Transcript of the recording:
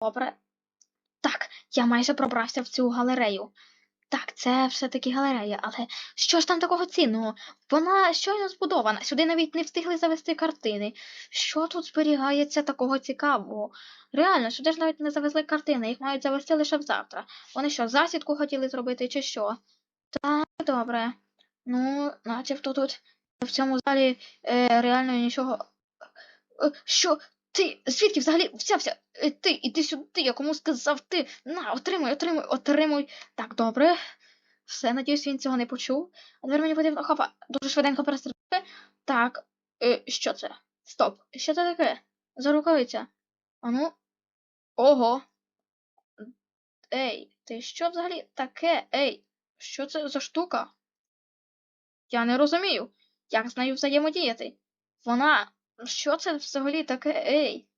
Добре. Так, я майже пробрався в цю галерею. Так, це все-таки галерея, але що ж там такого цінного? Вона щойно збудована, сюди навіть не встигли завести картини. Що тут зберігається такого цікавого? Реально, сюди ж навіть не завезли картини, їх мають завести лише завтра. Вони що, засідку хотіли зробити чи що? Так, добре. Ну, начебто тут в цьому залі е, реально нічого. Е, Що? Ти звідки взагалі взявся? Е, Ти, іди сюди, я кому сказав ти. На, отримуй, отримуй, отримуй. Так, добре. Все, надіюсь, він цього не почув. А тепер мені потрібно хопа, дуже швиденько перестрибати. Так, е, що це? Стоп. Що це таке? За рукавиця. Ану. Ого. Ей, ти що взагалі таке? Ей, що це за штука? Я не розумію, як з нею взаємодіяти. Вона. Що це взагалі таке? Ей?